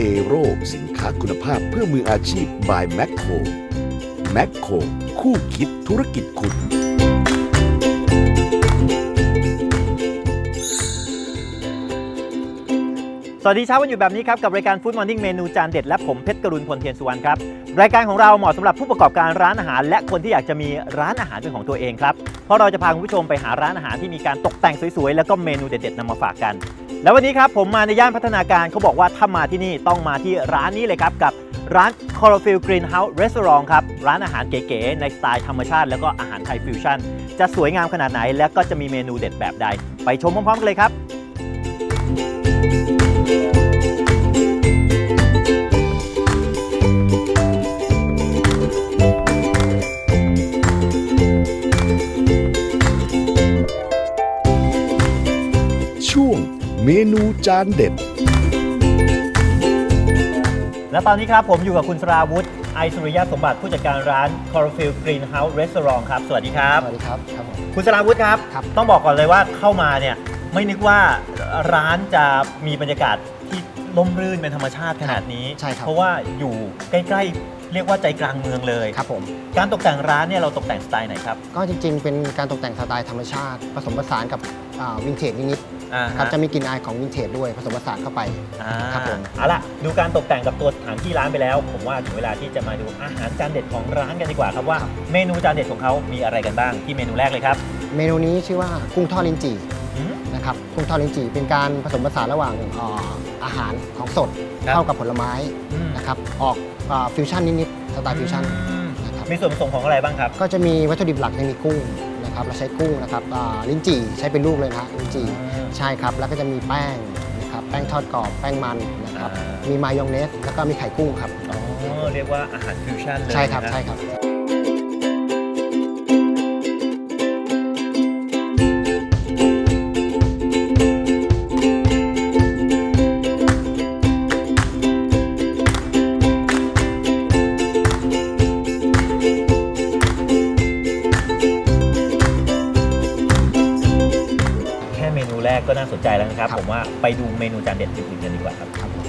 เอโรสินค้าคุณภาพเพื่อมืออาชีพ by แม c โครแม c โครคู่คิดธุรกิจคุณ สวัสดีเช้าวันหยุดแบบนี้ครับ กับรายการฟู้ดมอร์นิ่งเมนูจานเด็ด และผมเพชรกรุณพลเทียนสุวรรณครับ รายการของเราเหมาะสำหรับผู้ประกอบการร้านอาหาร และคนที่อยากจะมีร้านอาหารเป็นของตัวเองครับเพราะเราจะพาคุณผู้ชมไปหาร้านอาหารที่มีการตกแต่งสวยๆแล้วก็เมนูเด็ดๆนำมาฝากกัน แล้ววันนี้ครับผมมาในย่านพัฒนาการเขาบอกว่าถ้ามาที่นี่ต้องมาที่ร้านนี้เลยครับกับร้าน c o r o f i l Green House Restaurant ครับ ร้านอาหารเก๋ๆในสไตล์ธรรมชาติ แล้วก็อาหารไทยฟิวชั่น จะสวยงามขนาดไหน และก็จะมีเมนูเด็ดแบบใด ไปชมพร้อมๆกันเลยครับ นูจานเด็ด และตอนนี้ครับผมอยู่กับคุณสราวุฒิไอสุริยะสมบัติผู้จัดการร้าน c o r a f i l Green House Restaurant ครับ สวัสดีครับ สวัสดีครับครับผม คุณสราวุฒิครับ ครับ ต้องบอกก่อนเลยว่าเข้ามาเนี่ยไม่นึกว่าร้านจะมีบรรยากาศที่ร่มรื่นเป็นธรรมชาติขนาดนี้ ใช่ครับ เพราะว่าอยู่ใกล้ๆ เรียกว่าใจกลางเมืองเลย ครับผม การตกแต่งร้านเนี่ยเราตกแต่งสไตล์ไหนครับ ก็จริงๆ เป็นการตกแต่งสไตล์ธรรมชาติ ผสมผสานกับวินเทจนิด อ่าๆฮครับจะมีกลิ่นอายของวินเทจด้วยผสมผสานเข้าไป อ่าครับผม เอาล่ะ ดูการตกแต่งกับตัวสถานที่ร้านไปแล้ว ผมว่าถึงเวลาที่จะมาดูอาหารจานเด็ดของร้านกันดีกว่าครับว่าเมนูจานเด็ดของเขามีอะไรกันบ้างที่เมนูแรกเลยครับเมนูนี้ชื่อว่ากุ้งทอดลิ้นจี่อืม นะครับกุ้งทอดลิ้นจี่เป็นการผสมผสานระหว่างเอ่ออาหารของสดครับ เข้ากับผลไม้อืมนะครับออกฟิวชั่นนิดๆสไตล์ฟิวชั่นอืมนะครับมีส่วนผสมของอะไรบ้างครับ ก็จะมีวัตถุดิบหลักจะมีกุ้ง นะครับเราใช้กุ้งนะครับอ่าลิ้นจี่ใช้เป็นลูกเลยนะฮะลิ้นจี่ใช่ครับแล้วก็จะมีแป้งนะครับแป้งทอดกรอบแป้งมันนะครับอ่ามีมีมายองเนสแล้วก็มีไข่กุ้งครับอ๋อเรียกว่าอาหารฟิวชั่นเลยใช่ครับนะ ใช่ครับ แรกก็น่าสนใจแล้วนะครับครับ ผมว่าไปดูเมนูจานเด็ดอื่นๆกันดีกว่าครับครับผม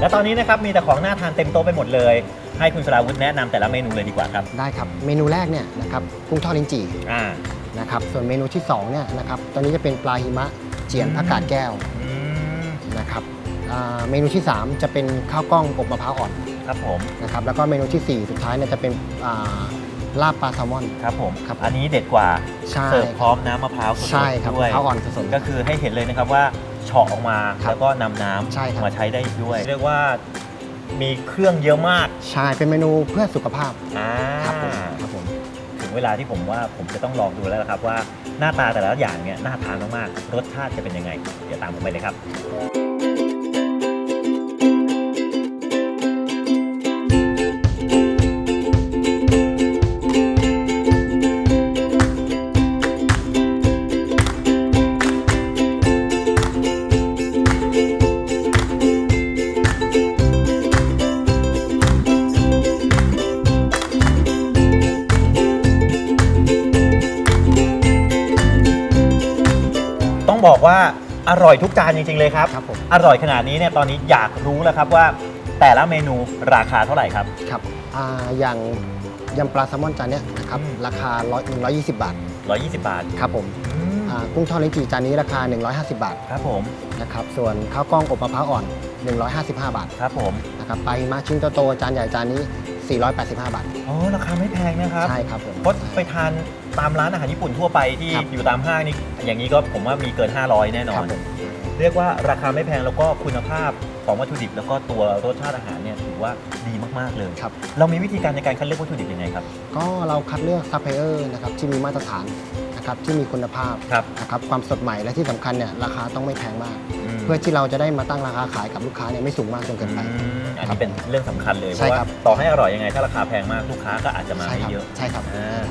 และตอนนี้นะครับมีแต่ของน่าทานเต็มโต๊ะไปหมดเลย ให้คุณสราวุธแนะนำแต่ละเมนูเลยดีกว่าครับได้ครับ เมนูแรกเนี่ยนะครับกุ้งทอดลิ้นจี่อ่า นะครับส่วนเมนูที่2เนี่ยนะครับตอนนี้จะเป็นปลาหิมะเจียนผักกาดแก้วอืมนะครับ อ่าเมนูที่ 3 จะเป็นข้าวกล้องอบมะพร้าวอ่อนครับผมนะครับแล้วก็เมนูทีสี่4 สุดท้ายเนี่ยจะเป็นอ่าลาบปลาแซลมอน ครับผมครับอันนี้เด็ดกว่าใช่ เสิร์ฟพร้อมน้ำมะพร้าวสดๆใช่ครับด้วย มะพร้าวอ่อนสดๆ ก็คือให้เห็นเลยนะครับว่าเฉาะออกมาครับแล้วก็นำน้ใช่ครับำมาใช้ได้อีกด้วย เรียกว่ามีเครื่องเยอะมากใช่เป็นเมนูเพื่อสุขภาพอ่าครับผมครับผม ถึงเวลาที่ผมว่าผมจะต้องลองดูแล้วละครับว่าหน้าตาแต่ละอย่างเนี่ยน่าทานมากๆรสชาติจะเป็นยังไง เดี๋ยวตามผมไปเลยครับ ว่าอร่อยทุกจานจริง ๆ เลยครับ ครับผม อร่อยขนาดนี้เนี่ยตอนนี้อยากรู้แล้วครับว่าแต่ละเมนูราคาเท่าไหร่ครับ ครับอ่าอย่างยำปลาแซลมอนจานเนี้ยนะครับอืม ราคา100 120 บาท120 บาทครับผมอืมอ่ากุ้งทอดลิ้นจี่จานนี้ราคา 150 บาทครับผมนะครับส่วนข้าวกล้องอบมะพร้าวอ่อน 155 บาทครับผม นะครับปลาหิมะชิ้นโตๆจานใหญ่จานนี้ 485 บาท อ๋อราคาไม่แพงนะครับใช่ครับผม เพราะไปทานตามร้านอาหารญี่ปุ่นทั่วไปที่ครับ อยู่ตามห้างนี่อย่างนี้ก็ผมว่ามีเกิน 500 แน่นอครันบผมเรียกว่าราคาไม่แพงแล้วก็คุณภาพของวัตถุดิบ แล้วก็ตัวรสชาติอาหารเนี่ยถือว่าดีมากๆเลย ครับ เรามีวิธีการในการคัดเลือกวัตถุดิบยังไงครับ ก็เราคัดเลือกซัพพลายเออร์นะครับที่มีมาตรฐานนะนะครับที่มีคุณภาพครับ นะครับความสดใหม่และที่สำคัญเนี่ยราคาต้องไม่แพงมากม เพื่อที่เราจะได้มาตั้งราคาขายกับลูกค้าเนี่ยไม่สูงมากจนเกินไปอืมอันนี้เป็นเรื่องสำคัญเลยเพใช่ราะว่าครับ ต่อให้อร่อยยังไงถ้าราคาแพงมากลูกค้าก็อาจจะมาใช่ไม่ครับเยอะใช่ครับ อ่า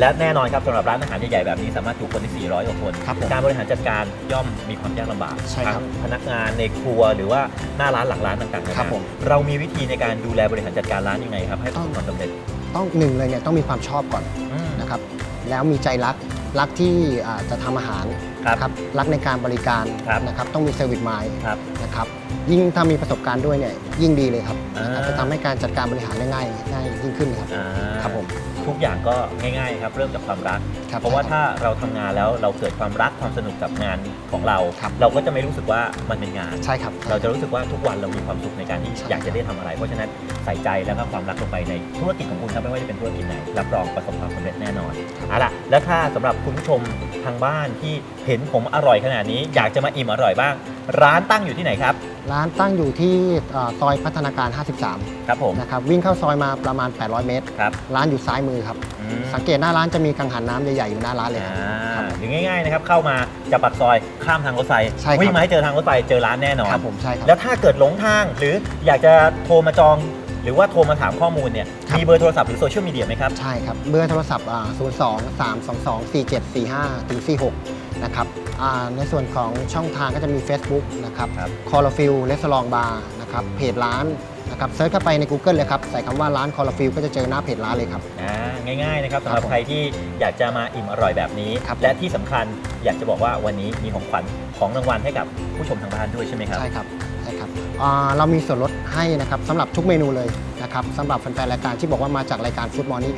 และแน่นอนครับสำหรับร้านอาหารใหญ่ๆแบบนี้สามารถจุคนที่400กว่าคน ครับผมการบริหารจัดการย่อมมีความยากลำบากใช่ครับทั้งพนักงานในครัวหรือว่าหน้าร้านหลังร้านต่างๆนานาครับผม เรามีวิธีในการดูแลบริหารจัดการร้านยังไงครับให้ประสบความสำเร็จต้องหนึ่งเลยเนี่ยต้องมีความชอบก่อนอืม นะครับ แล้วมีใจรักรักที่อ่าจะทำอาหารครับนะครับรักในการบริการครับนะครับต้องมีเซอร์วิสไมล์ครับนะครับยิ่งถ้ามีประสบการณ์ด้วยเนี่ยยิ่งดีเลยครับอ่านนะครับจะทำให้การจัดการบริหารได้ง่ายง่ายยิ่งขึ้นครับอ่าครับผม ทุกอย่างก็ง่ายๆครับเริ่มจากความรัก ครับเพราะว่าใช่คบถ้าเราทำงานแล้วเราเกิดความรักความสนุกกับงานของเรา ครับ เราก็จะไม่รู้สึกว่ามันเป็นงาน ใช่ครับ เราจะรู้สึกว่าทุกวันเรามีความสุขในการที่ใช่อยากจะได้ทำอะไร เพราะฉะนั้นใส่ใจแล้วก็ความรักลงไปในธุรกิจของคุณครับไม่ว่าจะเป็นธุรกิจไหนรับรองประสบความสำเร็จแน่นอนเอาล่ะแล้วถ้าสำหรับคุณผู้ชมทางบ้านที่เห็นผมอร่อยขนาดนี้ อยากจะมาอิ่มอร่อยบ้าง ร้านตั้งอยู่ที่ไหนครับ ร้านตั้งอยู่ที่อ่าซอยพัฒนาการ 53 ครับผมนะครับวิ่งเข้าซอยมาประมาณ 800 เมตร ครับ ร้านอยู่ซ้ายมือครับ อืมสังเกตหน้าร้านจะมีกังหันน้ำใหญ่ๆอยู่หน้าร้านเลยครับ อ่าครับหรือง่ายๆนะครับเข้ามาจากปากซอยข้ามทางรถไฟใช่ครับ วิ่งมาให้เจอทางรถไฟเจอร้านแน่นอน ครับผมใช่ครับ แล้วถ้าเกิดหลงทางหรืออยากจะโทรมาจอง หรือว่าโทรมาถามข้อมูลเนี่ยครับ มีเบอร์โทรศัพท์หรือโซเชียลมีเดียไหมครับ ใช่ครับเบอร์โทรศัพท์อ่า02 322 4745ถึง46 นะครับอ่าในส่วนของช่องทางก็จะมี Facebook นะครับครับคอร์ฟิลเลสลองบาร์นะครับเพจร้านนะครับเซิร์ชเข้าไปใน Google เลยครับ ใส่คำว่าร้านคอร์ฟิลก็จะเจอหน้าเพจร้านเลยครับ อ่าง่ายๆนะครับสำหรับครับผมใครที่อยากจะมาอิ่มอร่อยแบบนี้ ครับ และที่สำคัญอยากจะบอกว่าวันนี้มีของขวัญของรางวัลให้กับผู้ชมทางบ้านด้วยใช่ไหมครับ ใช่ครับใช่ครับอ่าเรามีส่วนลดให้นะครับสำหรับทุกเมนูเลยนะครับสำหรับแฟนๆรายการที่บอกว่ามาจากรายการ Food Morning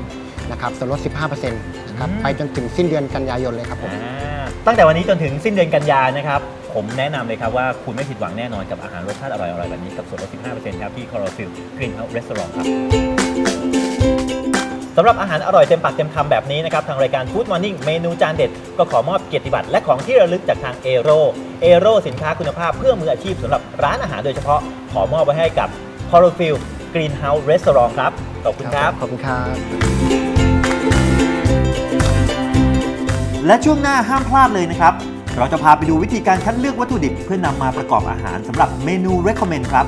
นะครับส่วนลด 15%นะครับอืม ไปจนถึงสิ้นเดือนกันยายนเลยครับผม อ่า ตั้งแต่วันนี้จนถึงสิ้นเดือนกันยานะครับ ผมแนะนำเลยครับว่าคุณไม่ผิดหวังแน่นอนกับอาหารรสชาติอร่อยๆแบบนี้กับส่วนลด 15%ครับที่ c o r a f i l Green House Restaurant ครับสำหรับอาหารอร่อยเต็มปากเต็มคำแบบนี้นะครับ ทางรายการ Food Morning เมนูจานเด็ด ก็ขอมอบเกียรติบัตรและของที่ระลึกจากทางเอโรเอโรสินค้าคุณภาพเพื่อมืออาชีพสำหรับร้านอาหารโดยเฉพาะขอมอบไว้ให้กับ c o r a f i l Green House Restaurant ครับ ขอบคุณครับ ขอบคุณครับ และช่วงหน้าห้ามพลาดเลยนะครับ เราจะพาไปดูวิธีการคัดเลือกวัตถุดิบเพื่อนำมาประกอบอาหารสำหรับเมนู recommend ครับ